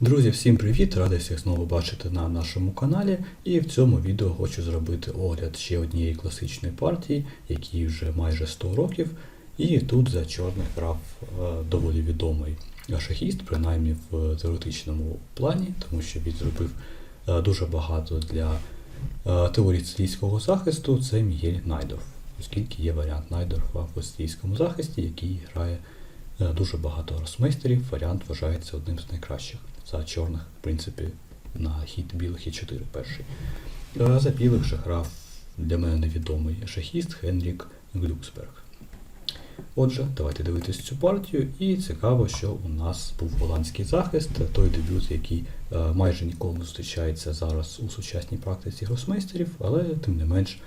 Друзі, всім привіт! Радий всіх знову бачити на нашому каналі. І в цьому відео хочу зробити огляд ще однієї класичної партії, якій вже майже 100 років. І тут за чорних грав е, доволі відомий шахіст, принаймні в теоретичному плані, тому що він зробив е, дуже багато для е, теорії сирійського захисту. Це Мігель Найдорф, оскільки є варіант Найдорфа в сирійському захисті, який грає дуже багато гросмейстерів. Варіант вважається одним з найкращих за чорних, в принципі, на хід білих і 4 перший. За білих же грав для мене невідомий шахіст Хенрік Глюксберг. Отже, давайте дивитись цю партію. І цікаво, що у нас був голландський захист, той дебют, який е, майже ніколи не зустрічається зараз у сучасній практиці гросмейстерів, але тим не менш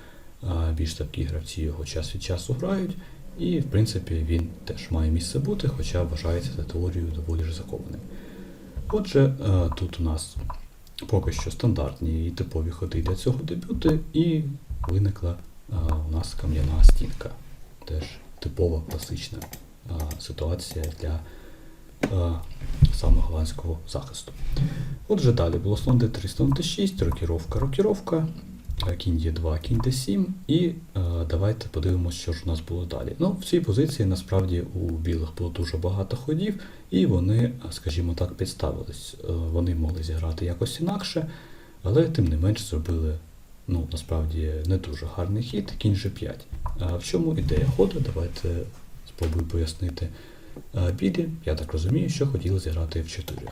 е, більш такі гравці його час від часу грають. І, в принципі, він теж має місце бути, хоча вважається за теорією доволі ризикованим. Отже, е, тут у нас поки що стандартні і типові ходи для цього дебюту, і виникла е, у нас кам'яна стінка. Теж типова класична е, ситуація для саме голландського захисту. Отже, далі було слон d3, слон d6, рокіровка, рокіровка, е, кінь Е2, кінь d7, і е, давайте подивимося, що ж у нас було далі. Ну, в цій позиції насправді у білих було дуже багато ходів, і вони, скажімо так, підставились. Е, Вони могли зіграти якось інакше, але тим не менш зробили ну, насправді не дуже гарний хід, кінь G5. А в чому ідея ходу? Давайте спробую пояснити. Е, Білі, я так розумію, що хотіли зіграти F4.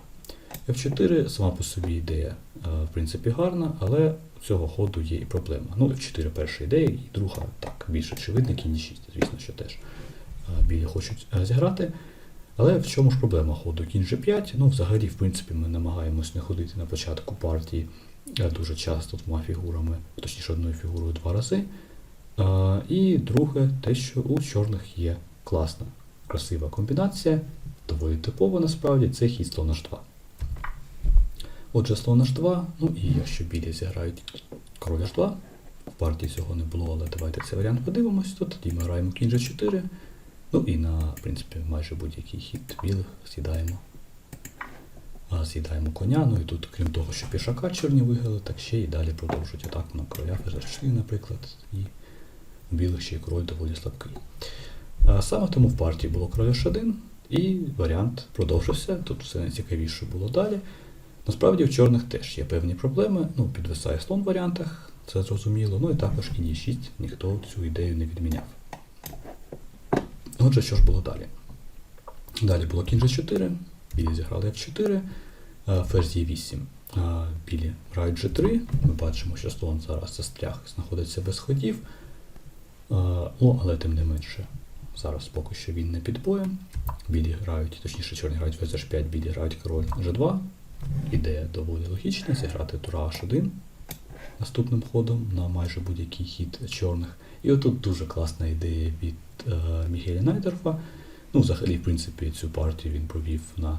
F4 сама по собі ідея, е, в принципі, гарна, але у цього ходу є і проблема. Ну, F4 перша ідея, і друга так, більш очевидна, кінь 6, звісно, що теж е, білі хочуть зіграти. Але в чому ж проблема ходу? Кінь G5, ну, взагалі, в принципі, ми намагаємось не ходити на початку партії е, дуже часто двома фігурами, точніше одною фігурою два рази. І друге, те, що у чорних є класна, красива комбінація, доволі типова насправді, це хід слон H2. Отже, слон H2, ну і якщо білі зіграють король H2, в партії цього не було, але давайте цей варіант подивимось, то тоді ми граємо кінь G4. Ну і на, в принципі, майже будь-який хід білих з'їдаємо. А, З'їдаємо коня, ну і тут, крім того, що пішака чорні виграли, так ще і далі продовжують атаку на короля F4, наприклад, і у білих ще й король доволі слабкий. А Саме тому в партії було король H1, і варіант продовжився. Тут все найцікавіше було далі. Насправді в чорних теж є певні проблеми. Ну, підвисає слон в варіантах, це зрозуміло. Ну і також кінь 6 ніхто цю ідею не відміняв. Отже, що ж було далі? Далі було кінь G4, білі зіграли F4, е, ферзь E8, е, білі грають G3. Ми бачимо, що слон зараз застряг, знаходиться без ходів. Ну, але тим не менше, зараз поки що він не під боєм. Білі грають, точніше, чорні грають ферзь H5, білі грають король G2. Ідея доволі логічна, зіграти тура H1 наступним ходом на майже будь-який хід чорних. І отут дуже класна ідея від е, Мігеля Найдерфа. Ну, взагалі, в принципі, цю партію він провів на е,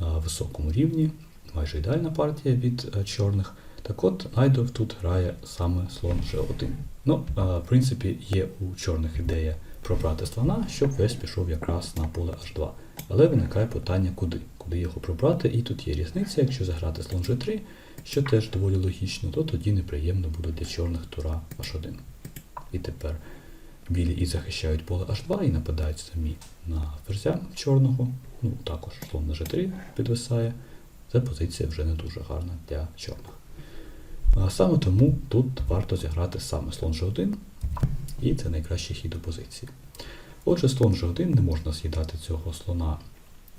високому рівні, майже ідеальна партія від е, чорних. Так от, Найдорф тут грає саме слон G1. Ну, е, в принципі, є у чорних ідея пробрати слона, щоб весь пішов якраз на поле H2. Але виникає питання, куди? Куди його пробрати? І тут є різниця, якщо заграти слон G3, що теж доволі логічно, то тоді неприємно буде для чорних тура H1. І тепер білі і захищають поле H2 і нападають самі на ферзя чорного. Ну, також слон на G3 підвисає. Ця позиція вже не дуже гарна для чорних. А саме тому тут варто зіграти саме слон G1, і це найкращий хід у позиції. Отже, слон G1 не можна з'їдати цього слона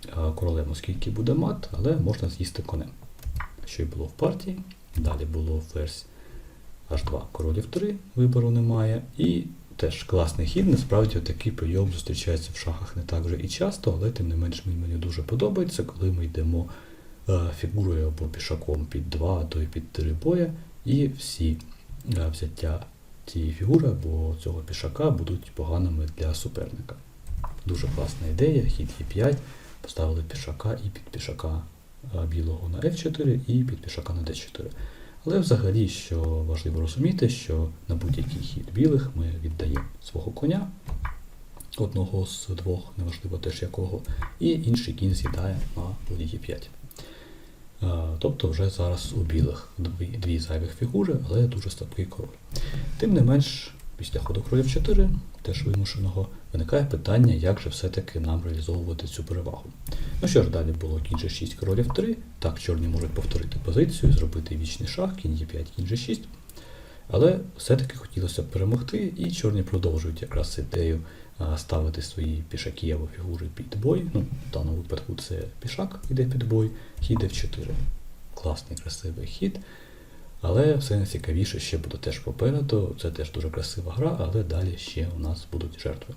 е, королем, оскільки буде мат, але можна з'їсти конем. Що й було в партії. Далі було ферзь H2, король F3, вибору немає. І теж класний хід. Насправді такий прийом зустрічається в шахах не так вже і часто, але тим не менш він мені дуже подобається, коли ми йдемо е, фігурою або пішаком під 2, а то й під 3 боя, і всі е, взяття цієї фігури або цього пішака будуть поганими для суперника. Дуже класна ідея, хід Е5, поставили пішака і під пішака е, білого на F4 і під пішака на D4. Але взагалі, що важливо розуміти, що на будь-який хід білих ми віддаємо свого коня, одного з двох, неважливо теж якого, і інший кінь з'їдає на полі Е5. Тобто вже зараз у білих дві, зайвих фігури, але дуже слабкий король. Тим не менш, після ходу короля в 4, теж вимушеного, виникає питання, як же все-таки нам реалізовувати цю перевагу. Ну що ж, далі було кінь G6, король F3. Так, чорні можуть повторити позицію, зробити вічний шах, кінь Е5, кінь G6. Але все-таки хотілося б перемогти, і чорні продовжують якраз ідею ставити свої пішаки або фігури під бой. Ну, в даному випадку це пішак іде під бой, хід F4. Класний, красивий хід. Але все найцікавіше ще буде теж попереду. Це теж дуже красива гра, але далі ще у нас будуть жертви.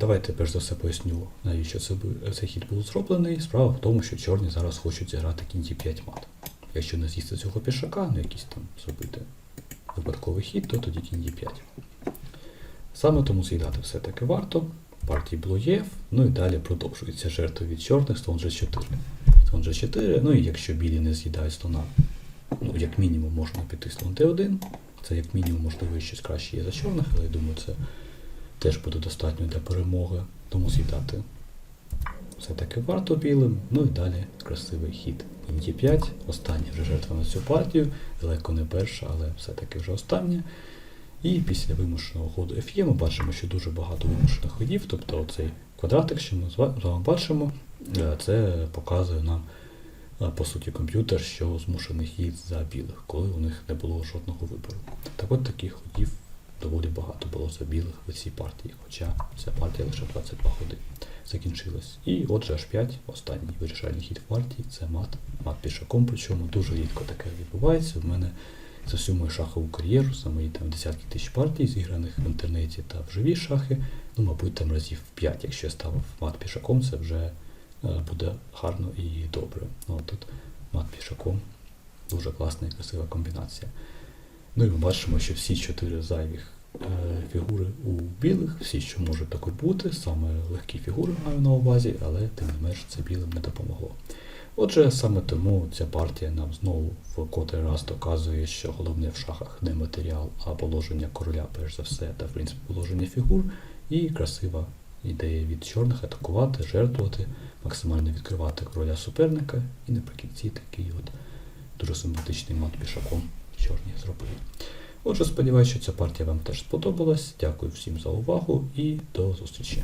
Давайте перш за все поясню, навіщо це, цей хід був зроблений. Справа в тому, що чорні зараз хочуть зіграти кінь 5 мат. Якщо не з'їсти цього пішака, ну якийсь там зробити випадковий хід, то тоді кінь Е5. Саме тому з'їдати все-таки варто. Партії було ЄФ, ну і далі продовжується жертва від чорних слон G4. Слон G4, ну і якщо білі не з'їдають слона, ну як мінімум можна піти слон Т1. Це як мінімум можливо щось краще є за чорних, але я думаю, це теж буде достатньо для перемоги. Тому з'їдати все-таки варто білим. Ну і далі красивий хід. Кінь Е5, остання вже жертва на цю партію, далеко не перша, але все-таки вже остання. І після вимушеного ходу FE ми бачимо, що дуже багато вимушених ходів, тобто оцей квадратик, що ми з ва- вами бачимо, е, це показує нам е, по суті комп'ютер, що змушений хід за білих, коли у них не було жодного вибору. Так от таких ходів доволі багато було за білих в цій партії, хоча ця партія лише 22 ходи закінчилась. І отже H5, останній вирішальний хід в партії, це мат, мат пішаком, причому дуже рідко таке відбувається. В мене всю мою шахову кар'єру, мої там десятки тисяч партій, зіграних в інтернеті та в живі шахи, ну, мабуть, там разів 5, якщо я ставив мат пішаком, це вже е, буде гарно і добре. Ну, тут мат пішаком дуже класна і красива комбінація. Ну і ми бачимо, що всі чотири зайвих е, фігури у білих, всі, що можуть таке бути, саме легкі фігури маю на увазі, але тим не менш це білим не допомогло. Отже, саме тому ця партія нам знову в котрий раз доказує, що головне в шахах не матеріал, а положення короля, перш за все, та в принципі положення фігур, і красива ідея від чорних атакувати, жертвувати, максимально відкривати короля суперника, і наприкінці такий от дуже симпатичний мат пішаком чорні зробили. Отже, сподіваюся, що ця партія вам теж сподобалась. Дякую всім за увагу і до зустрічі.